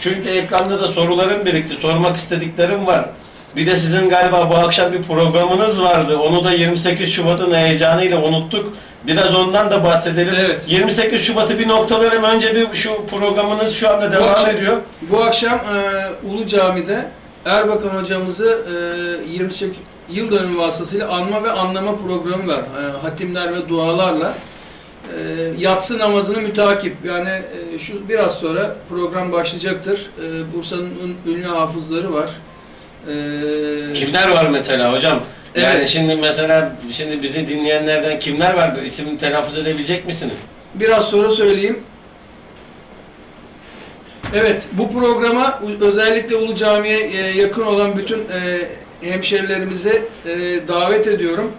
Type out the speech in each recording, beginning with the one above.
Çünkü ekranda da sorularım birikti. Sormak istediklerim var. Bir de sizin galiba bu akşam bir programınız vardı. Onu da 28 Şubat'ın heyecanıyla unuttuk. Biraz ondan da bahsedelim. Evet. 28 Şubat'ı bir noktalayalım. Önce bir şu programınız şu anda devam akşam- ediyor. Bu akşam e, Ulu Cami'de Erbakan hocamızı e, 28 yıl dönümü vasıtasıyla anma ve anlama programı var. E, hatimler ve dualarla. E, yatsı namazını mütakip. Yani e, şu biraz sonra program başlayacaktır. E, Bursa'nın ün- ünlü hafızları var. E, Kimler var mesela hocam? Yani Evet. şimdi mesela şimdi bizi dinleyenlerden kimler var? İsmini telaffuz edebilecek misiniz? Biraz sonra söyleyeyim. Evet, bu programa u- özellikle Ulu Cami'ye e, yakın olan bütün e, hemşerilerimizi e, davet ediyorum.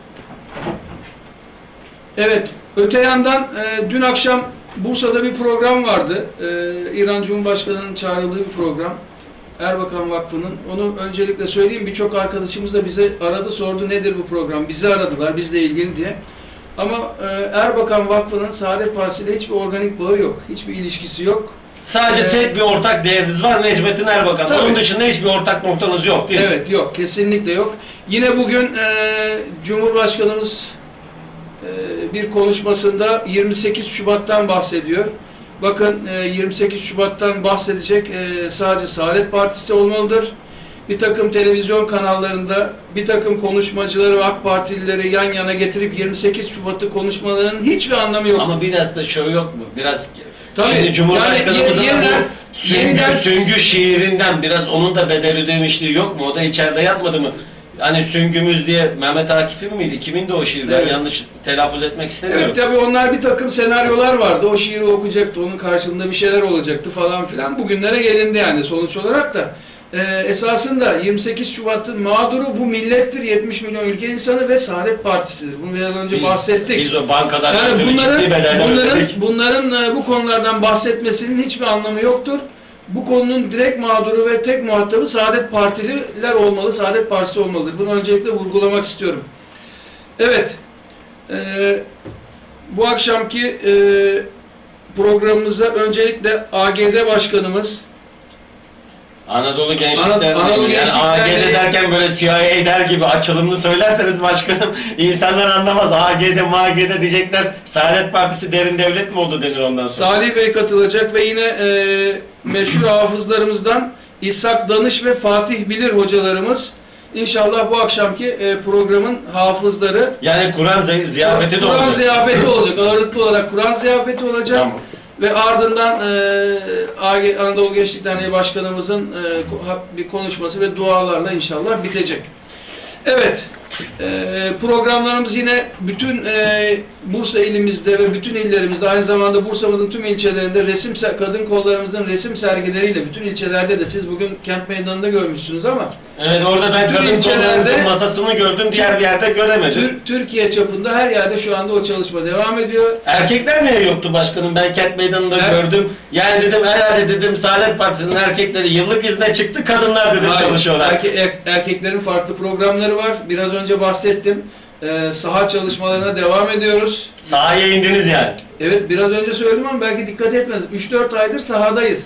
Evet, öte yandan e, dün akşam Bursa'da bir program vardı. E, İran Cumhurbaşkanı'nın çağrıldığı bir program. Erbakan Vakfı'nın. Onu öncelikle söyleyeyim. Birçok arkadaşımız da bize aradı, sordu nedir bu program. Bizi aradılar, bizle ilgili diye. Ama e, Erbakan Vakfı'nın Saadet Partisi ile hiçbir organik bağı yok. Hiçbir ilişkisi yok. Sadece Evet. tek bir ortak değeriniz var Necmettin Erbakan. Tabii. Onun dışında hiçbir ortak noktanız yok değil mi? Evet yok kesinlikle yok. Yine bugün e, Cumhurbaşkanımız bir konuşmasında 28 Şubat'tan bahsediyor. Bakın e, 28 Şubat'tan bahsedecek e, sadece Saadet Partisi olmalıdır. Bir takım televizyon kanallarında bir takım konuşmacıları ve AK Partilileri yan yana getirip 28 Şubat'ı konuşmalarının hiçbir anlamı yok. Ama biraz da şöyle yok mu? Biraz Tabii. Şimdi Cumhurbaşkanımızın Yani yeniden- bu süngü, yeniden- süngü şiirinden biraz onun da bedel ödemişliği yok mu? O da içeride yatmadı mı? Hani süngümüz diye Mehmet Akif'in miydi? Kimin de o şiir? Ben Evet. yanlış telaffuz etmek istemiyorum. Evet tabii onlar bir takım senaryolar vardı. O şiiri okuyacaktı, onun karşılığında bir şeyler olacaktı falan filan. Bugünlere gelindi yani sonuç olarak da. Ee, esasında 28 Şubat'ın mağduru bu millettir. 70 milyon ülke insanı ve Saadet Partisi'dir. Bunu biraz önce Biz- bahsettik. Biz o bankadan yani bunların, ciddi bunların, ödedik. bunların e, bu konulardan bahsetmesinin hiçbir anlamı yoktur. Bu konunun direkt mağduru ve tek muhatabı Saadet Partililer olmalı, Saadet Partisi olmalıdır. Bunu öncelikle vurgulamak istiyorum. Evet, e, bu akşamki e, programımıza öncelikle AGD Başkanımız, Anadolu Gençlik Anad- Derneği. Anadolu yani Gençlik AGD Derneği- derken böyle CIA der gibi açılımlı söylerseniz başkanım insanlar anlamaz. AGD, MAGD diyecekler. Saadet Partisi derin devlet mi oldu denir ondan sonra. Salih Bey katılacak ve yine e, meşhur hafızlarımızdan İshak Danış ve Fatih Bilir hocalarımız İnşallah bu akşamki e, programın hafızları Yani Kur'an zi- ziyafeti de Kur'an olacak. ziyafeti olacak. Ağırlıklı olarak Kur'an ziyafeti olacak. Tamam. Ve ardından e, Anadolu Gençlik Derneği Başkanımızın e, bir konuşması ve dualarla inşallah bitecek. Evet, e, programlarımız yine bütün e, Bursa ilimizde ve bütün illerimizde aynı zamanda Bursa'mızın tüm ilçelerinde resim kadın kollarımızın resim sergileriyle bütün ilçelerde de siz bugün kent meydanında görmüşsünüz ama Evet orada ben Bütün kadın ilçelerde- kollarının masasını gördüm. Diğer bir yerde göremedim. Tür- Türkiye çapında her yerde şu anda o çalışma devam ediyor. Erkekler niye yoktu başkanım? Ben kent meydanında Er- gördüm. Yani dedim herhalde dedim Saadet Partisi'nin erkekleri yıllık izne çıktı. Kadınlar dedim Hayır, çalışıyorlar. erke- er- erkeklerin farklı programları var. Biraz önce bahsettim. Ee, saha çalışmalarına devam ediyoruz. Sahaya indiniz yani. Evet biraz önce söyledim ama belki dikkat etmediniz. 3-4 aydır sahadayız.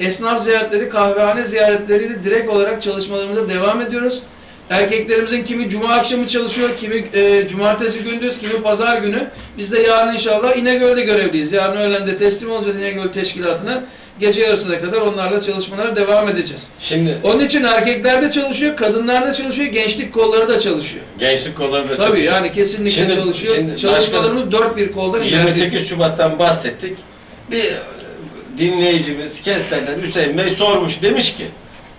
Esnaf ziyaretleri, kahvehane ziyaretleriyle direkt olarak çalışmalarımıza devam ediyoruz. Erkeklerimizin kimi cuma akşamı çalışıyor, kimi e, cumartesi gündüz, kimi pazar günü. Biz de yarın inşallah İnegöl'de görevliyiz. Yarın öğlen de teslim olacağız İnegöl Teşkilatı'na. Gece yarısına kadar onlarla çalışmalara devam edeceğiz. Şimdi Onun için erkekler de çalışıyor, kadınlar da çalışıyor, gençlik kolları da çalışıyor. gençlik kolları da Tabii çalışıyor. yani kesinlikle Şimdi- çalışıyor. şimdi Çalışmalarımız dört bir koldan ilerliyor. 28 Şubat'tan bahsettik. Bir e, dinleyicimiz Kestel'den Hüseyin Bey sormuş. Demiş ki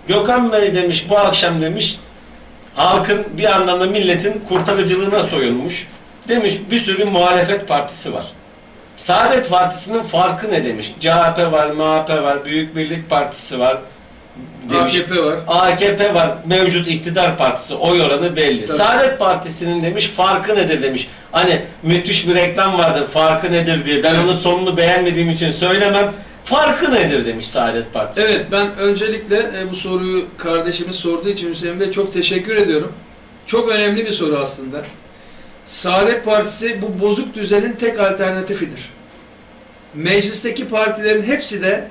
Gökhan Bey demiş bu akşam demiş halkın bir anlamda milletin kurtarıcılığına soyulmuş. Demiş bir sürü muhalefet partisi var. Saadet Partisi'nin farkı ne demiş? CHP var, MHP var, Büyük Birlik Partisi var demiş. AKP var. AKP var, mevcut iktidar partisi, oy oranı belli. Tabii. Saadet Partisi'nin demiş farkı nedir demiş. Hani müthiş bir reklam vardır, farkı nedir diye. Ben Evet. onun sonunu beğenmediğim için söylemem. Farkı nedir demiş Saadet Partisi. Evet ben öncelikle e, bu soruyu kardeşimiz sorduğu için Hüseyin Bey çok teşekkür ediyorum. Çok önemli bir soru aslında. Saadet Partisi bu bozuk düzenin tek alternatifidir. Meclisteki partilerin hepsi de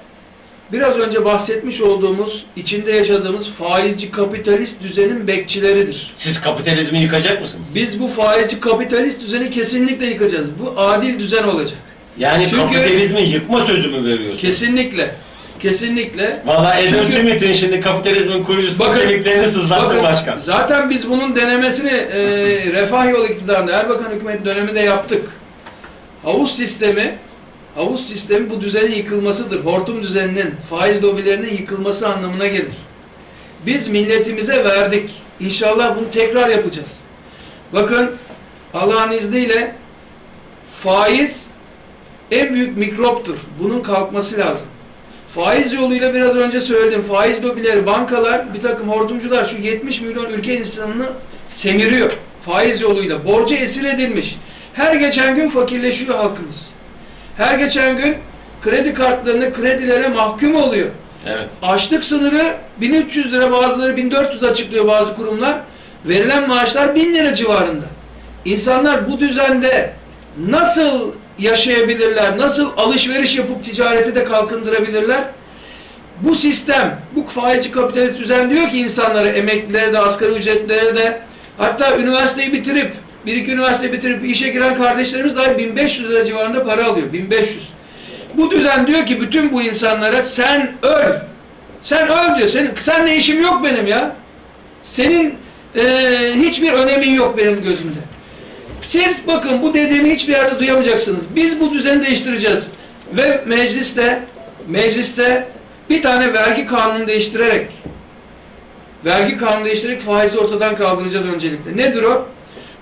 biraz önce bahsetmiş olduğumuz, içinde yaşadığımız faizci kapitalist düzenin bekçileridir. Siz kapitalizmi yıkacak mısınız? Biz bu faizci kapitalist düzeni kesinlikle yıkacağız. Bu adil düzen olacak. Yani Çünkü- kapitalizmi yıkma sözü mü veriyorsunuz? Kesinlikle. Kesinlikle. Valla Adam Çünkü- Smith'in şimdi kapitalizmin kurucusu Bakın- kemiklerini sızlattı Bakın, başkan. Zaten biz bunun denemesini e, Refah Yolu iktidarında Erbakan hükümeti döneminde yaptık. Havuz sistemi havuz sistemi bu düzenin yıkılmasıdır. Hortum düzeninin, faiz lobilerinin yıkılması anlamına gelir. Biz milletimize verdik. İnşallah bunu tekrar yapacağız. Bakın Allah'ın izniyle faiz en büyük mikroptur. Bunun kalkması lazım. Faiz yoluyla biraz önce söyledim. Faiz lobileri, bankalar, bir takım hortumcular şu 70 milyon ülke insanını semiriyor. Faiz yoluyla. Borca esir edilmiş. Her geçen gün fakirleşiyor halkımız. Her geçen gün kredi kartlarını kredilere mahkum oluyor. Evet. Açlık sınırı 1300 lira bazıları 1400 açıklıyor bazı kurumlar. Verilen maaşlar 1000 lira civarında. İnsanlar bu düzende nasıl yaşayabilirler? Nasıl alışveriş yapıp ticareti de kalkındırabilirler? Bu sistem, bu faizci kapitalist düzen diyor ki insanlara, emeklilere de, asgari ücretlilere de hatta üniversiteyi bitirip, bir iki üniversite bitirip işe giren kardeşlerimiz dahi 1500 lira civarında para alıyor. 1500. Bu düzen diyor ki bütün bu insanlara sen öl. Sen öl diyor. Senin, senle işim yok benim ya. Senin eee, hiçbir önemin yok benim gözümde. Siz bakın bu dediğimi hiçbir yerde duyamayacaksınız. Biz bu düzeni değiştireceğiz. Ve mecliste mecliste bir tane vergi kanunu değiştirerek vergi kanunu değiştirerek faizi ortadan kaldıracağız öncelikle. Nedir o?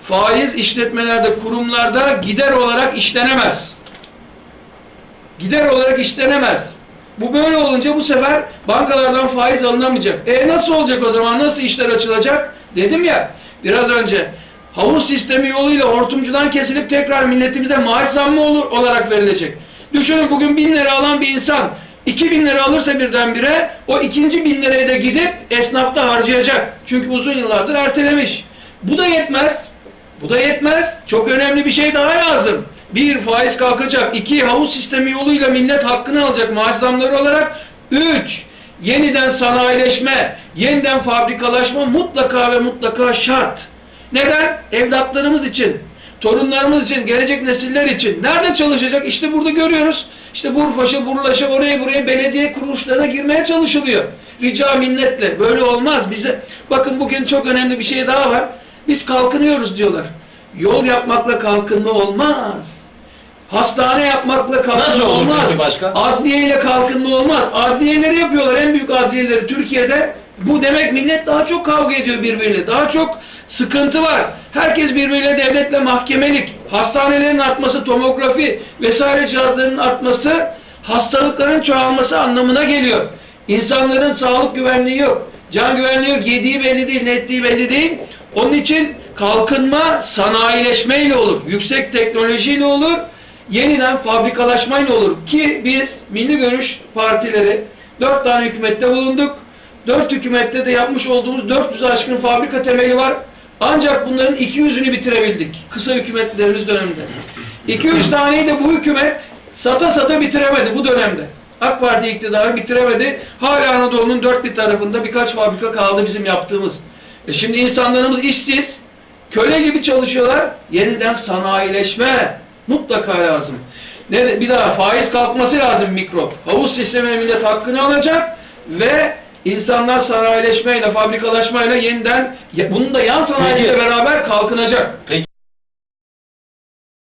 Faiz işletmelerde, kurumlarda gider olarak işlenemez. Gider olarak işlenemez. Bu böyle olunca bu sefer bankalardan faiz alınamayacak. E nasıl olacak o zaman? Nasıl işler açılacak? Dedim ya biraz önce havuz sistemi yoluyla hortumcudan kesilip tekrar milletimize maaş zammı olur, olarak verilecek. Düşünün bugün bin lira alan bir insan 2000 lira alırsa birdenbire o ikinci bin lirayı da gidip esnafta harcayacak. Çünkü uzun yıllardır ertelemiş. Bu da yetmez. Bu da yetmez. Çok önemli bir şey daha lazım. Bir, faiz kalkacak. İki, havuz sistemi yoluyla millet hakkını alacak maaş zamları olarak. Üç, yeniden sanayileşme, yeniden fabrikalaşma mutlaka ve mutlaka şart. Neden? Evlatlarımız için, torunlarımız için, gelecek nesiller için. Nerede çalışacak? İşte burada görüyoruz. İşte Burfaş'a, Burlaş'a, oraya buraya belediye kuruluşlarına girmeye çalışılıyor. Rica minnetle. Böyle olmaz. Bize bakın bugün çok önemli bir şey daha var. Biz kalkınıyoruz diyorlar. Yol yapmakla kalkınma olmaz. Hastane yapmakla kalkınma olmaz. peki başkan? Adliye ile kalkınma olmaz. Adliyeleri yapıyorlar. En büyük adliyeleri Türkiye'de. Bu demek millet daha çok kavga ediyor birbiriyle. Daha çok sıkıntı var. Herkes birbiriyle devletle mahkemelik. Hastanelerin artması, tomografi vesaire cihazlarının artması hastalıkların çoğalması anlamına geliyor. İnsanların sağlık güvenliği yok. Can güvenliği yok. Yediği belli değil, ne ettiği belli değil. Onun için kalkınma sanayileşmeyle olur. Yüksek teknolojiyle olur. Yeniden fabrikalaşmayla olur. Ki biz Milli Görüş Partileri dört tane hükümette bulunduk. Dört hükümette de yapmış olduğumuz 400 aşkın fabrika temeli var. Ancak bunların 200'ünü bitirebildik. Kısa hükümetlerimiz döneminde. 200 taneyi de bu hükümet sata sata bitiremedi bu dönemde. AK Parti iktidarı bitiremedi. Hala Anadolu'nun dört bir tarafında birkaç fabrika kaldı bizim yaptığımız. E şimdi insanlarımız işsiz, köle gibi çalışıyorlar. Yeniden sanayileşme mutlaka lazım. Ne, bir daha faiz kalkması lazım mikrop. Havuz sistemine millet hakkını alacak ve insanlar sanayileşmeyle, fabrikalaşmayla yeniden, bunun da yan sanayisiyle Peki. beraber kalkınacak. Peki